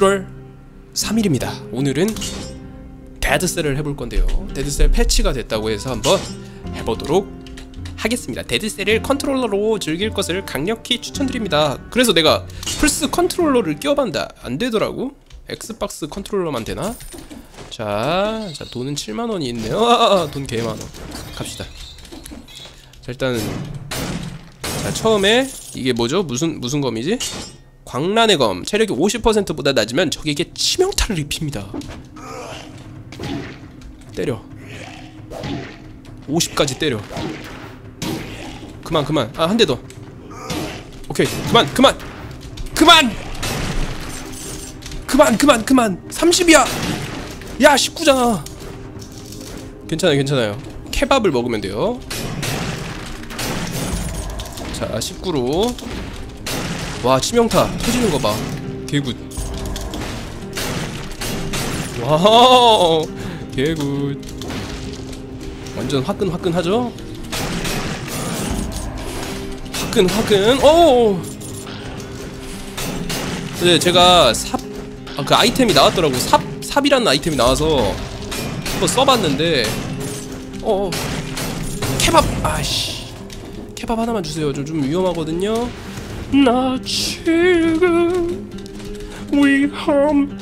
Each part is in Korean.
7월 3일입니다. 오늘은 데드셀을 해볼 건데요. 데드셀 패치가 됐다고 해서 한번 해보도록 하겠습니다. 데드셀을 컨트롤러로 즐길 것을 강력히 추천드립니다. 그래서 내가 플스 컨트롤러를 끼워봤는데 안 되더라고. 엑스박스 컨트롤러만 되나? 자, 자 돈은 7만 원이 있네요. 아, 아, 돈개 많아. 갑시다. 자, 일단 자 처음에 이게 뭐죠? 무슨 무슨 검이지? 광란의 검 체력이 50%보다 낮으면 적에게 치명타를 입힙니다. 때려. 50까지 때려. 그만 그만. 아 한 대 더. 오케이 그만 그만 그만 그만 그만 그만 30이야. 야 19잖아. 괜찮아요 괜찮아요. 케밥을 먹으면 돼요. 자 19로 와 치명타 터지는 거봐 개굿 와우 개굿 완전 화끈화끈하죠? 화끈화끈 오 네, 제가 삽, 아, 그 아이템이 나왔더라고. 삽, 삽이라는 아이템이 나와서 한번 써봤는데, 어, 케밥, 아씨. 케밥 하나만 주세요. 좀, 좀 위험하거든요. 나 지금 위험해.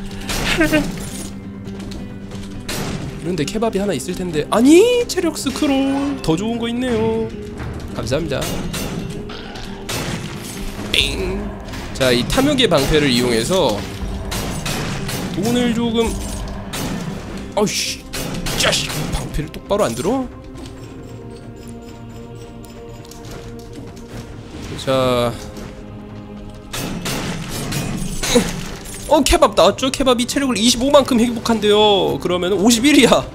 이런데 케밥이 하나 있을 텐데 아니 체력 스크롤 더 좋은 거 있네요. 감사합니다. 땡. 자, 이 탐욕의 방패를 이용해서 돈을 조금 어이씨, 자식 방패를 똑바로 안 들어? 자, 어 케밥 나왔죠? 케밥이 체력을 25만큼 회복한대요. 그러면 51이야.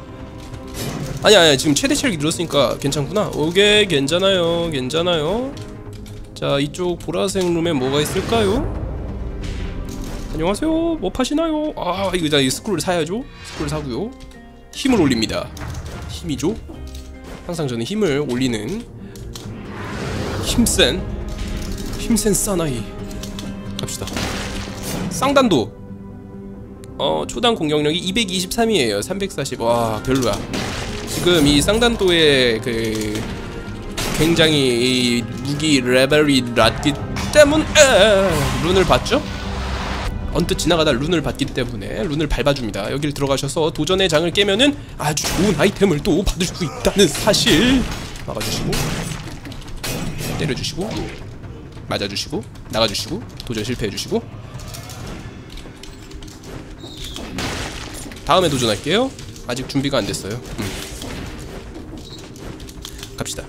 아니 아니 지금 최대 체력이 늘었으니까 괜찮구나. 오케이 괜찮아요, 괜찮아요. 자 이쪽 보라색 룸에 뭐가 있을까요? 안녕하세요. 뭐 파시나요? 아 이거 자이 스크롤 사야죠. 스크롤 사고요. 힘을 올립니다. 힘이죠. 항상 저는 힘을 올리는 힘센 힘센 사나이 갑시다. 쌍단도. 어 초당 공격력이 223이에요. 340와 별로야. 지금 이 쌍단도의 그 굉장히 이 무기 레벨이 낮기 때문에 룬을 봤죠? 언뜻 지나가다 룬을 받기 때문에 룬을 밟아줍니다. 여기를 들어가셔서 도전의 장을 깨면은 아주 좋은 아이템을 또 받을 수 있다는 사실. 막아주시고 때려주시고 맞아주시고 나가주시고 도전 실패해주시고 다음에 도전할게요. 아직 준비가 안 됐어요. 음. 갑시다.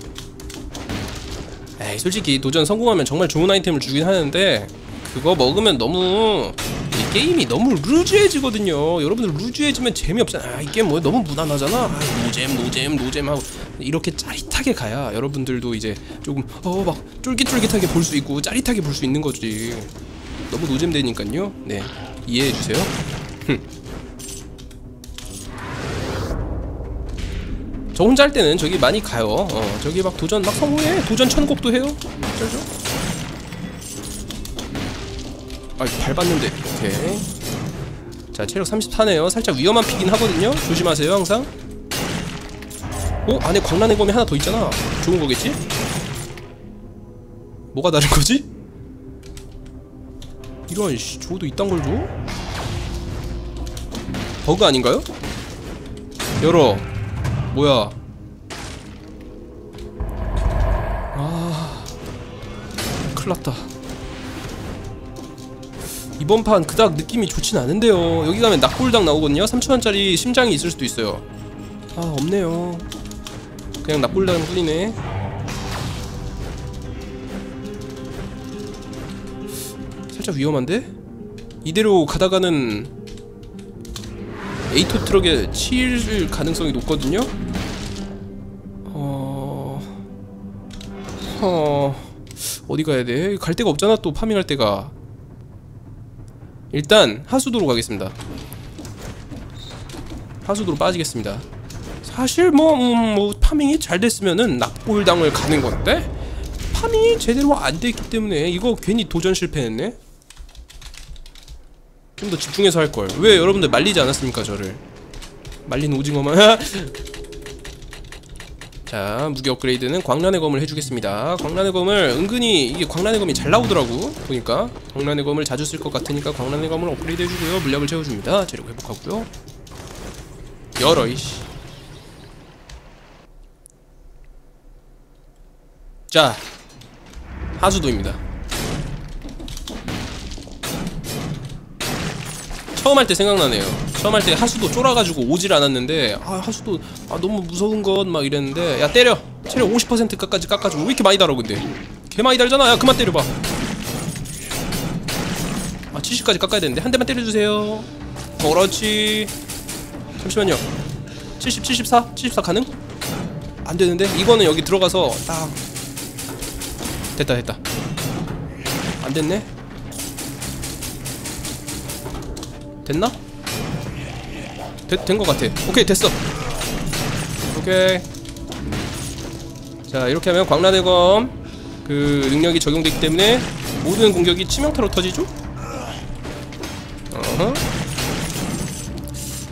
에이 솔직히 도전 성공하면 정말 좋은 아이템을 주긴 하는데 그거 먹으면 너무 이 게임이 너무 루즈해지거든요. 여러분들 루즈해지면 재미없잖아. 아, 이 게임 뭐 너무 무난하잖아. 아, 노잼 노잼 노잼 하고 이렇게 짜릿하게 가야 여러분들도 이제 조금 어 막 쫄깃쫄깃하게 볼 수 있고 짜릿하게 볼 수 있는 거지. 너무 노잼 되니까요. 네 이해해 주세요. 저 혼자 할 때는 저기 많이 가요. 어, 저기 막 도전 막 성공해. 도전 천곡도 해요. 쩔죠? 아, 밟았는데. 오케이. 자, 체력 34네요. 살짝 위험한 픽이긴 하거든요. 조심하세요, 항상. 어? 안에 광란의 검이 하나 더 있잖아. 좋은 거겠지? 뭐가 다른 거지? 이런 씨, 저도 이딴 걸 줘? 버그 아닌가요? 열어. 뭐야? 아. 큰일났다. 이번 판 그닥 느낌이 좋진 않은데요. 여기 가면 낙골당 나오거든요. 3천원짜리 심장이 있을 수도 있어요. 아 없네요. 그냥 낙골당 뿐이네. 살짝 위험한데? 이대로 가다가는 에이토 트럭에 치일 가능성이 높거든요. 어... 어디 가야 돼? 갈 데가 없잖아 또 파밍할 데가. 일단 하수도로 가겠습니다. 하수도로 빠지겠습니다. 사실 뭐, 음, 뭐 파밍이 잘 됐으면은 납골당을 가는 건데 파밍이 제대로 안 됐기 때문에 이거 괜히 도전 실패했네. 좀 더 집중해서 할 걸. 왜 여러분들 말리지 않았습니까 저를? 말린 오징어만. 자 무기 업그레이드는 광란의 검을 해주겠습니다. 광란의 검을 은근히 이게 광란의 검이 잘 나오더라고 보니까 광란의 검을 자주 쓸 것 같으니까 광란의 검을 업그레이드 해주고요. 물약을 채워줍니다. 재력 회복하고요. 열어 이씨. 자 하수도입니다. 처음 할 때 생각나네요. 처음 할 때 하수도 쫄아가지고 오질 않았는데 아 하수도 아 너무 무서운 것 막 이랬는데 야 때려. 체력 50%까지 깎아주고. 왜 이렇게 많이 달아 근데? 개 많이 달잖아. 야 그만 때려봐. 아 70까지 깎아야 되는데. 한 대만 때려주세요. 그렇지. 잠시만요. 70 74 74 가능? 안 되는데? 이거는 여기 들어가서 딱 됐다 됐다. 안 됐네 됐나? 된 것 같아. 오케이 됐어. 오케이. 자 이렇게 하면 광란의검 그 능력이 적용되기 때문에 모든 공격이 치명타로 터지죠? 어허.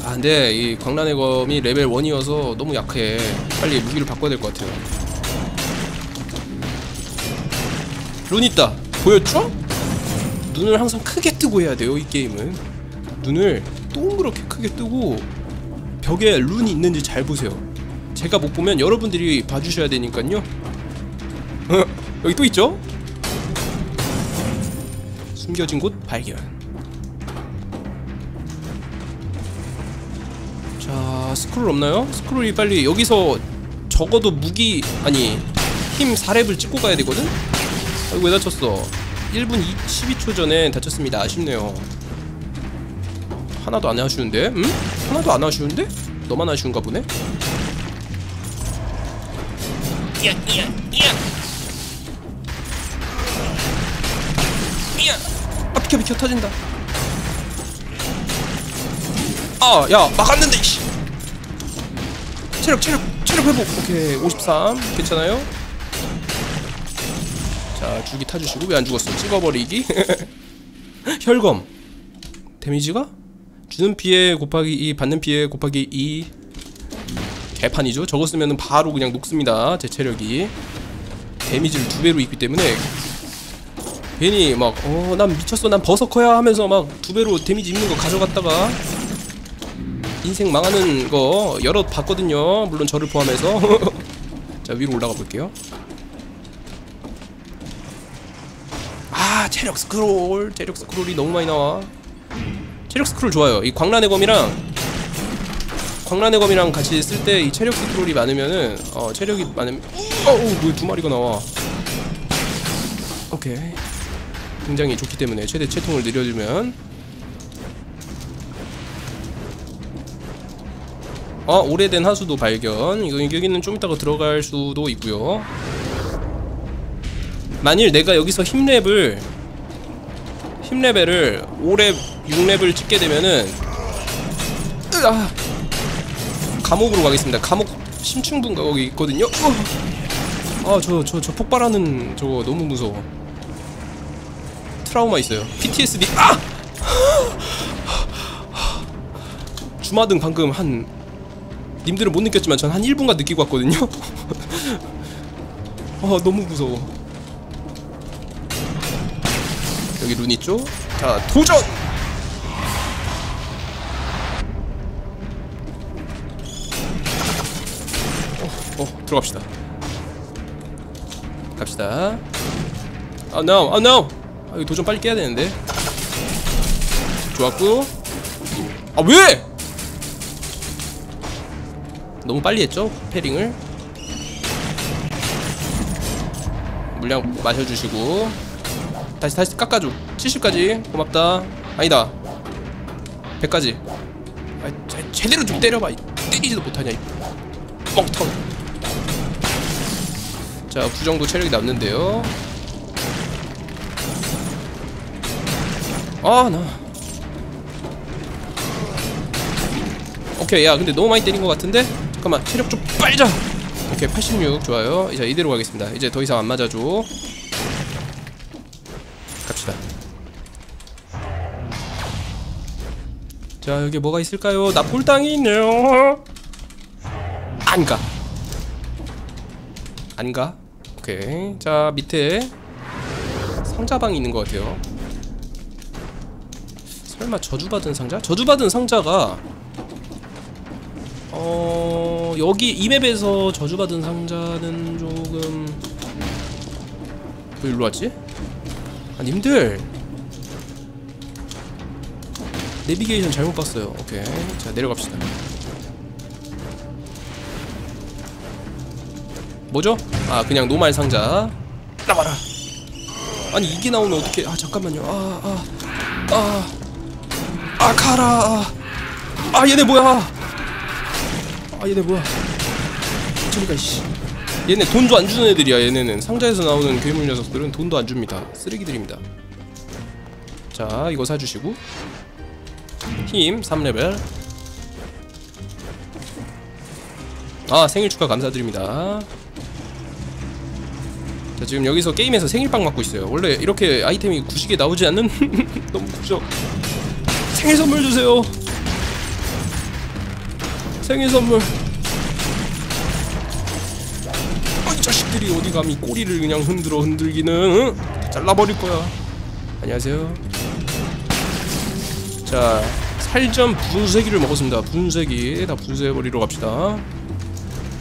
아 근데 이 광란의 검이 레벨 1이어서 너무 약해. 빨리 무기를 바꿔야 될 것 같아요. 룬 있다. 보였죠? 눈을 항상 크게 뜨고 해야 돼요 이 게임은 눈을 동그랗게 크게 뜨고 벽에 룬이 있는지 잘 보세요 제가 못 보면 여러분들이 봐주셔야 되니까요 어, 여기 또 있죠? 숨겨진 곳 발견 자 스크롤 없나요? 스크롤이 빨리 여기서 적어도 무기 아니 힘 4렙을 찍고 가야 되거든? 아이고 왜 다쳤어 1분 12초 전에 다쳤습니다 아쉽네요 하나도 안 아쉬운데? 응? 하나도 안 아쉬운데? 너만 아쉬운가 보네? 이야 이야 이야 이야 아 비켜 비켜 터진다 아야 막았는데 씨 체력 체력 체력 회복 오케이 53 괜찮아요? 자 주기 타주시고 왜 안 죽었어 찍어버리기 혈검 데미지가? 주는 피해 곱하기 2 받는 피해 곱하기 2 개판이죠. 저거 쓰면은 바로 그냥 녹습니다 제 체력이. 데미지를 두 배로 입기 때문에. 괜히 막 어 난 미쳤어. 난 버서커야 하면서 막 두 배로 데미지 입는 거 가져갔다가 인생 망하는 거 여러 봤거든요. 물론 저를 포함해서. 자 위로 올라가 볼게요. 아 체력 스크롤. 체력 스크롤이 너무 많이 나와 체력 스크롤 좋아요. 이 광란의 검이랑 광란의 검이랑 같이 쓸 때 이 체력 스크롤이 많으면은 어 체력이 많으면 어우 뭐두 마리가 나와. 오케이. 굉장히 좋기 때문에 최대 채통을 늘려주면. 어 오래된 하수도 발견. 이거 여기는 좀 이따가 들어갈 수도 있고요. 만일 내가 여기서 힘랩을 힘레벨을 5렙, 6렙을 찍게 되면은 으아! 감옥으로 가겠습니다. 감옥 심층분가 거기 있거든요. 아저 저 저 폭발하는 저거 너무 무서워. 트라우마 있어요. PTSD 아! 주마등 방금 한 님들은 못 느꼈지만 전 한 1분간 느끼고 왔거든요. 아 너무 무서워. 여기 룬 있죠? 자 도전! 들어갑시다. 갑시다. 아 no. 아 no. 아 이거 도전 빨리 깨야 되는데. 좋았고. 아 왜! 너무 빨리 했죠? 패링을? 물량 마셔주시고. 다시 다시 깎아줘. 70까지. 고맙다. 아니다. 100까지. 아, 제, 제대로 좀 때려봐. 이, 때리지도 못하냐 이 멍텅 자 9정도 체력이 남는데요. 아 나. 오케이 야 근데 너무 많이 때린 것 같은데? 잠깐만 체력 좀 빨자. 오케이 86 좋아요. 이제 이대로 가겠습니다. 이제 더 이상 안 맞아줘. 갑시다. 자 여기 뭐가 있을까요? 납골당이 있네요. 안가. 안가 오케이. 자 밑에 상자방이 있는 것 같아요. 설마 저주받은 상자? 저주받은 상자가 어 여기 이 맵에서 저주받은 상자는 조금 왜 일로 왔지? 아 님들. 내비게이션 잘못 봤어요. 오케이. 자 내려갑시다 뭐죠? 아 그냥 노말 상자. 나와라. 아니 이게 나오면 어떻게 아 잠깐만요. 아아아 아 아, 아, 가라. 아, 아 얘네 뭐야? 아 얘네 뭐야? 저리가 씨. 얘네 돈도 안 주는 애들이야 얘네는. 상자에서 나오는 괴물 녀석들은 돈도 안 줍니다. 쓰레기들입니다. 자 이거 사주시고. 힘 3레벨. 아 생일 축하 감사드립니다 자 지금 여기서 게임에서 생일빵 맞고 있어요. 원래 이렇게 아이템이 구식에 나오지 않는 너무 구적. 생일 선물 주세요. 생일 선물. 아이 자식들이 어디 감히 꼬리를 그냥 흔들어 흔들기는 응? 잘라버릴 거야. 안녕하세요. 자 살점 분쇄기를 먹었습니다. 분쇄기. 다 분쇄해버리러 갑시다.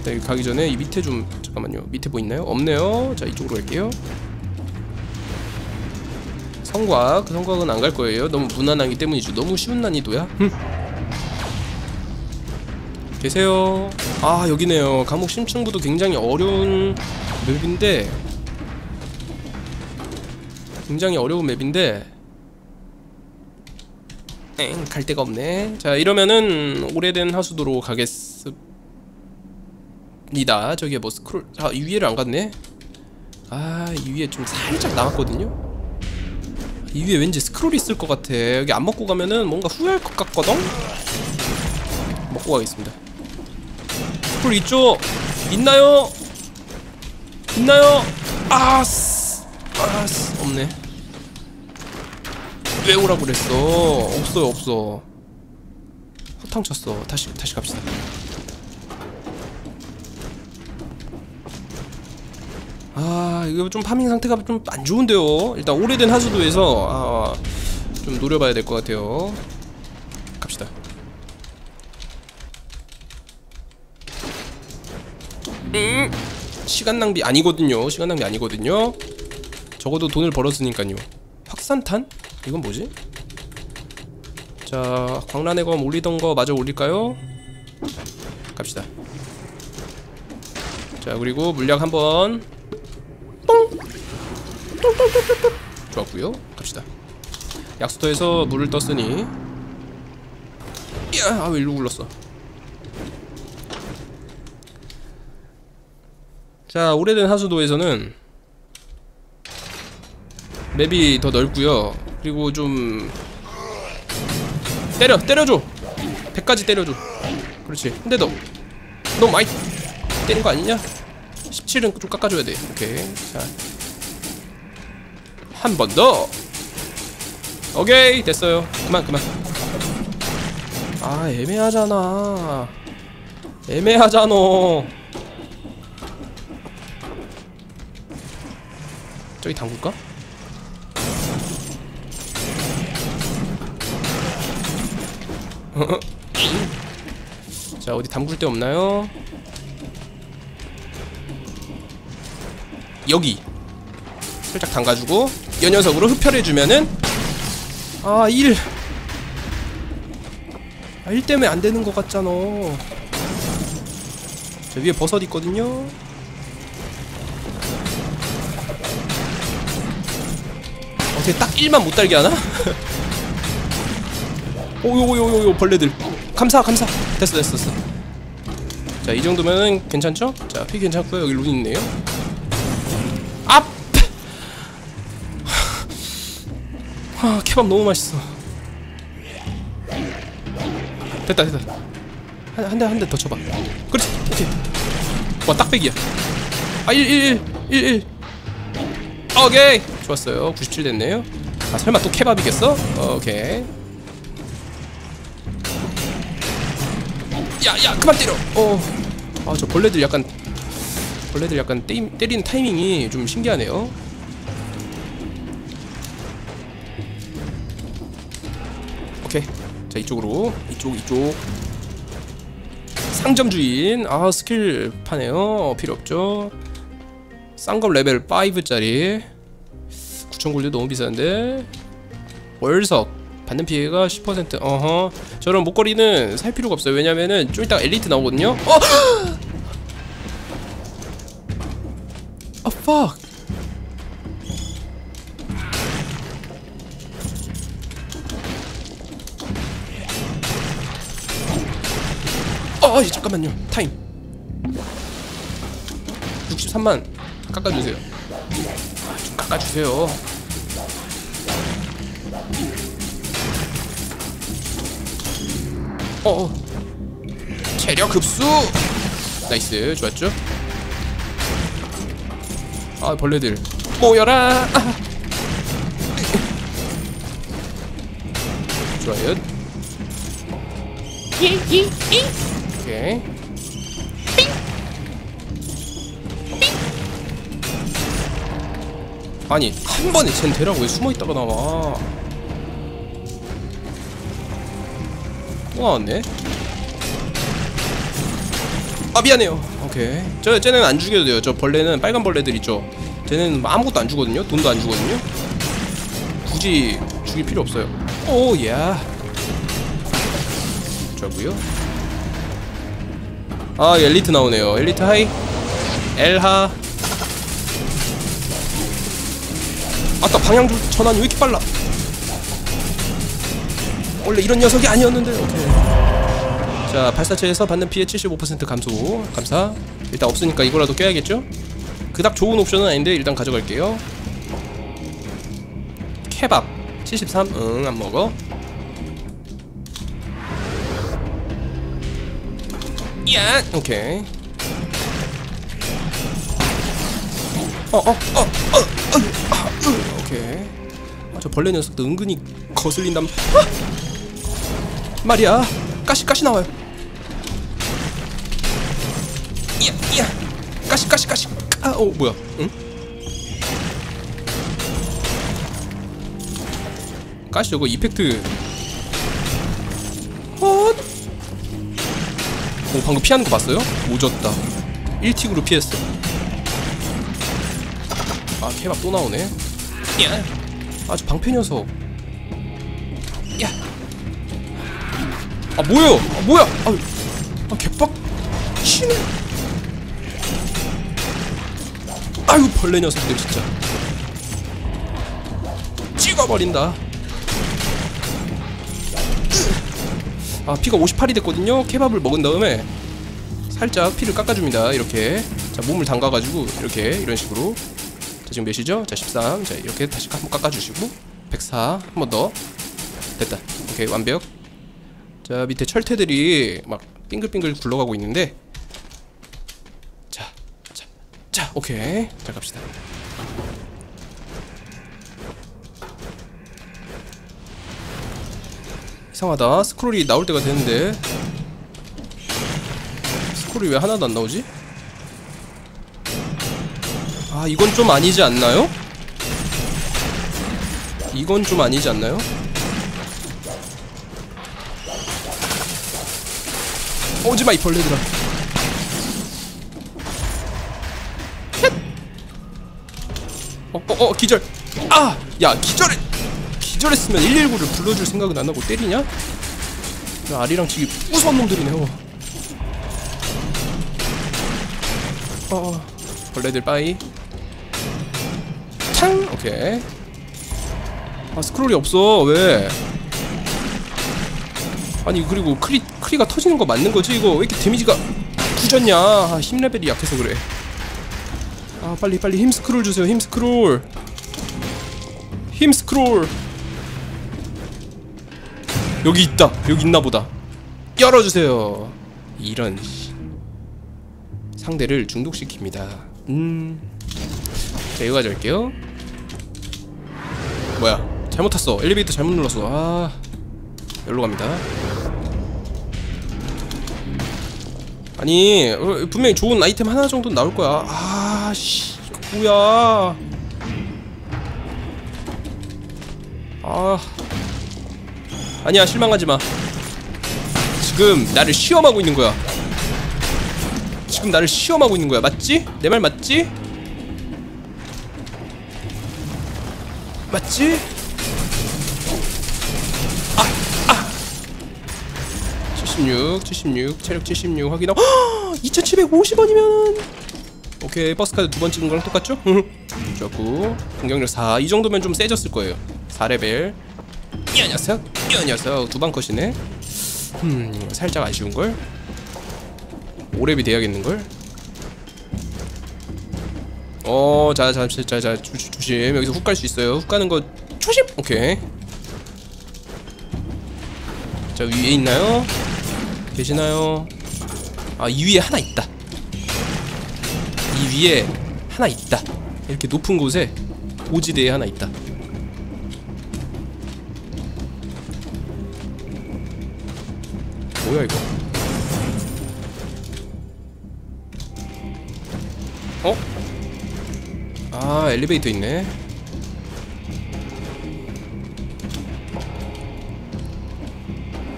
네, 가기 전에 이 밑에 좀 잠깐만요. 밑에 뭐 있나요? 없네요. 자 이쪽으로 갈게요. 성곽. 그 성곽은 안 갈 거예요. 너무 무난하기 때문이죠. 너무 쉬운 난이도야. 흠. 계세요. 아 여기네요. 감옥 심층부도 굉장히 어려운 맵인데 굉장히 어려운 맵인데 엥, 갈 데가 없네. 자 이러면은 오래된 하수도로 가겠습니다 저기에 뭐 스크롤 아이 위에를 안 갔네. 아이 위에 좀 살짝 남았거든요? 이 위에 왠지 스크롤이 있을 것 같아. 여기 안 먹고 가면은 뭔가 후회할 것 같거든? 먹고 가겠습니다. 스크롤 있죠? 있나요? 있나요? 아스! 아스! 없네. 왜 오라고 그랬어? 없어요 없어. 허탕 쳤어. 다시 다시 갑시다 아 이거 좀 파밍 상태가 좀 안 좋은데요 일단 오래된 하수도에서 아, 좀 노려봐야 될 것 같아요 갑시다 음, 시간 낭비 아니거든요 시간 낭비 아니거든요 적어도 돈을 벌었으니까요 확산탄? 이건 뭐지? 자 광란의 검 올리던 거 마저 올릴까요? 갑시다 자 그리고 물약 한번 뽕! 좋았구요. 갑시다. 약수터에서 물을 떴으니. 이야 아왜 일로 굴렀어? 자 오래된 하수도에서는 맵이 더 넓고요. 그리고 좀 때려 때려줘. 100까지 때려줘. 그렇지. 근데 너 너무 많이 때린 거 아니냐? 17은 좀 깎아줘야 돼. 오케이 자한 번 더. 오케이. 됐어요. 그만 그만. 아 애매하잖아. 애매하잖아. 저기 담글까? 자 어디 담글 데 없나요? 여기 살짝 담가주고 이 녀석으로 흡혈해주면은 아 1! 아, 1 때문에 안 되는 것 같잖아. 저 위에 버섯 있거든요. 어떻게 딱 1만 못 달게 하나? 오요요요요 벌레들. 감사 감사. 됐어 됐어 됐어. 자 이 정도면은 괜찮죠? 자 피 괜찮고요. 여기 룬 있네요 아 케밥 너무 맛있어. 됐다 됐다. 한 대 한 대 더 쳐봐. 그렇지 오케이. 와 딱백이야. 아 1 1 1 1 1 오케이. 좋았어요. 97 됐네요. 아 설마 또 케밥이겠어? 오케이. 야야 그만 때려. 어아저 벌레들 약간 벌레들 약간 때, 때리는 타이밍이 좀 신기하네요 자 이쪽으로. 이쪽 이쪽. 상점 주인. 아 스킬 파네요. 필요 없죠. 쌍검 레벨 5짜리. 9천 골드 너무 비싼데? 월석. 받는 피해가 10% 어허. 저런 목걸이는 살 필요가 없어요. 왜냐면은 좀 이따가 엘리트 나오거든요. 어! 아 fuck 어 잠깐만요. 타임. 63만 깎아주세요. 아, 좀 깎아주세요. 어어. 체력 흡수. 나이스 좋았죠? 아 벌레들. 모여라. 아. 좋아요 오케이 아니 한 번에 쟨 되라고 왜 숨어있다가 나와? 또 나왔네? 아 미안해요. 오케이. 저 쟤는 안 죽여도 돼요. 저 벌레는 빨간 벌레들 있죠? 쟤는 아무것도 안 주거든요? 돈도 안 주거든요? 굳이 죽일 필요 없어요. 오야 좋고요 아 엘리트 나오네요. 엘리트 하이. 엘하. 아까 방향 조- 전환이 왜 이렇게 빨라? 원래 이런 녀석이 아니었는데 오케이. 자 발사체에서 받는 피해 75% 감소. 감사. 일단 없으니까 이거라도 껴야겠죠? 그닥 좋은 옵션은 아닌데 일단 가져갈게요. 케밥. 73 응 안 먹어 야. 오케이. 어어 어 어 어. 오케이. 아, 저 벌레 녀석도 은근히 거슬린담. 아! 말이야. 가시 가시 나와요. 이야 이야. 가시 가시 가시. 아어 뭐야? 응? 가시 저거 이펙트 오 방금 피하는 거 봤어요? 오졌다. 1틱으로 피했어. 아 케밥 또 나오네. 야. 아주 방패 녀석. 야. 아 뭐야? 아 뭐야? 아, 아 개빡 치네 아유 벌레 녀석들 진짜. 찍어버린다 아 피가 58이 됐거든요. 케밥을 먹은 다음에 살짝 피를 깎아줍니다. 이렇게. 자 몸을 담가가지고 이렇게 이런 식으로. 자 지금 몇이죠? 자 13. 자 이렇게 다시 한번 깎아주시고. 104 한 번 더. 됐다. 오케이 완벽. 자 밑에 철퇴들이 막 빙글빙글 굴러가고 있는데. 자, 자, 자 오케이. 잘 갑시다 이상하다. 스크롤이 나올 때가 됐는데. 스크롤이 왜 하나도 안 나오지? 아 이건 좀 아니지 않나요? 이건 좀 아니지 않나요? 오지마 이 벌레들아. 어 어 어 기절. 아 야 기절해 기절했으면 119를 불러줄 생각은 안 하고 때리냐? 야, 아리랑 치기 무서운 놈들이네 어. 어. 벌레들 빠이. 탕 오케이. 아 스크롤이 없어. 왜? 아니 그리고 크리 크리가 터지는 거 맞는 거지 이거? 왜 이렇게 데미지가 굳었냐? 아, 힘 레벨이 약해서 그래. 아 빨리 빨리 힘 스크롤 주세요 힘 스크롤. 힘 스크롤 여기 있다. 여기 있나 보다. 열어주세요. 이런 씨. 상대를 중독시킵니다. 음. 자 이거 가져갈게요. 뭐야? 잘못 탔어. 엘리베이터 잘못 눌렀어. 아. 여기로 갑니다. 아니 어, 분명히 좋은 아이템 하나 정도 는 나올 거야. 아씨. 뭐야? 아 아니야 실망하지 마 지금 나를 시험하고 있는 거야 지금 나를 시험하고 있는 거야 맞지? 내 말 맞지? 맞지? 아! 아! 76, 76, 체력 76 확인하고 2750원이면 오케이 버스카드 두 번 찍은 거랑 똑같죠? 좋고 공격력 4 이 정도면 좀 세졌을 거예요 4레벨 이 녀석 이 녀석 두 방 컷이네 음 살짝 아쉬운걸 5렙이 돼야겠는걸 어, 자, 자, 자, 자, 조, 조심. 여기서 훅 갈 수 있어요. 훅 가는 거 조심. 오케이. 자, 위에 있나요? 계시나요? 아, 이 위에 하나 있다. 이 위에 하나 있다. 이렇게 높은 곳에 고지대에 하나 있다. 뭐야 이거? 어? 아 엘리베이터 있네.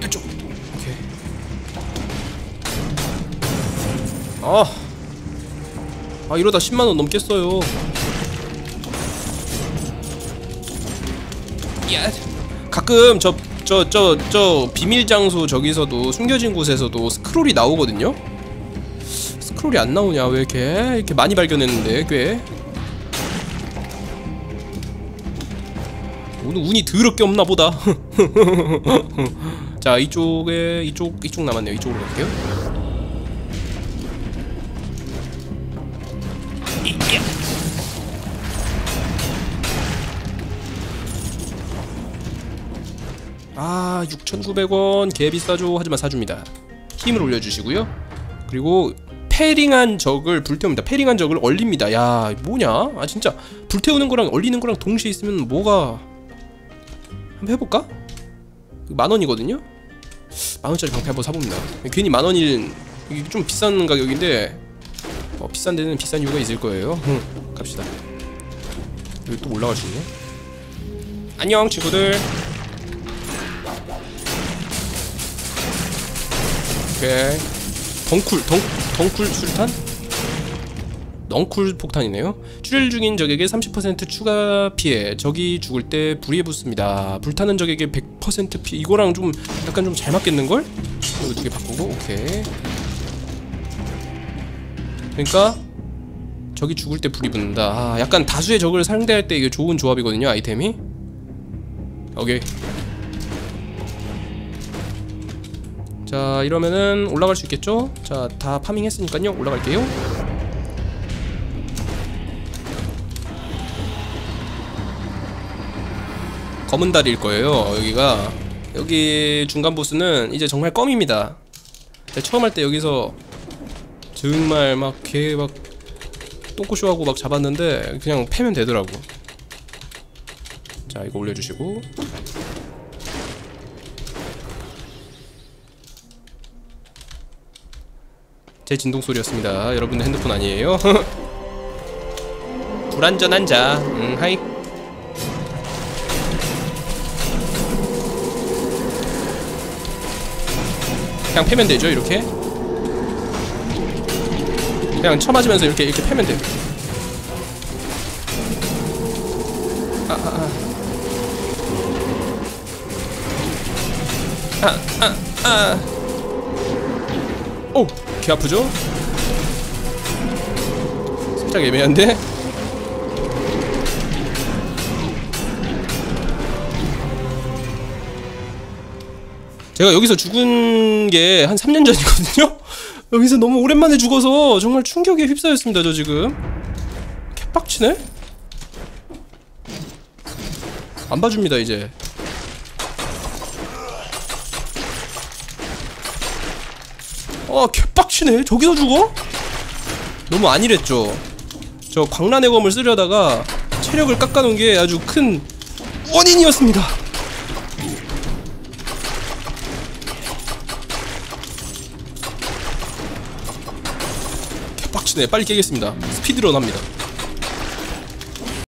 이쪽. 오케이. 아, 아 이러다 10만원 넘겠어요. 야 가끔 저 저 저 저 비밀 장소 저기서도 숨겨진 곳에서도 스크롤이 나오거든요 스크롤이 안 나오냐 왜 이렇게 이렇게 많이 발견했는데 꽤 오늘 운이 더럽게 없나 보다. 자 이쪽에 이쪽 이쪽 남았네요. 이쪽으로 갈게요. 아 6,900원 개 비싸죠. 하지만 사줍니다. 힘을 올려주시고요. 그리고 패링한 적을 불태웁니다. 패링한 적을 얼립니다. 야 뭐냐? 아 진짜 불태우는 거랑 얼리는 거랑 동시에 있으면 뭐가 한번 해볼까? 만원이거든요? 만원짜리 방패 한번 사봅니다 괜히 만원이 이게 좀 비싼 가격인데 어, 비싼 데는 비싼 이유가 있을 거예요 응, 갑시다 여기 또 올라갈 수 있네 안녕 친구들 오케이 덩쿨 덩, 덩쿨 술탄? 넝쿨 폭탄이네요. 출혈 중인 적에게 30% 추가 피해. 적이 죽을 때 불이 붙습니다. 불타는 적에게 100% 피해. 이거랑 좀 약간 좀 잘 맞겠는 걸? 이거 두 개 바꾸고 오케이. 그러니까 적이 죽을 때 불이 붙는다. 아, 약간 다수의 적을 상대할 때 이게 좋은 조합이거든요. 아이템이. 오케이. 자 이러면은 올라갈 수 있겠죠? 자 다 파밍 했으니까요. 올라갈게요. 검은 달일 거예요 여기가. 여기 중간 보스는 이제 정말 껌입니다. 처음 할 때 여기서 정말 막개막 똥꼬쇼하고 막 잡았는데 그냥 패면 되더라고. 자 이거 올려주시고 제 진동 소리였습니다 여러분들 핸드폰 아니에요? 불안전한 자 음, 하이 그냥 패면 되죠 이렇게 그냥 쳐맞으면서 이렇게 이렇게 패면 돼요 아, 아, 아. 아, 아, 아. 오! 개 아프죠? 살짝 애매한데? 제가 여기서 죽은 게 한 3년 전이거든요? 여기서 너무 오랜만에 죽어서 정말 충격에 휩싸였습니다 저 지금 개빡치네? 안 봐줍니다 이제 아개 빡치네. 저기서 죽어? 너무 안일했죠. 저 광란의 검을 쓰려다가 체력을 깎아놓은 게 아주 큰 원인이었습니다. 빡치네. 빨리 깨겠습니다. 스피드런 합니다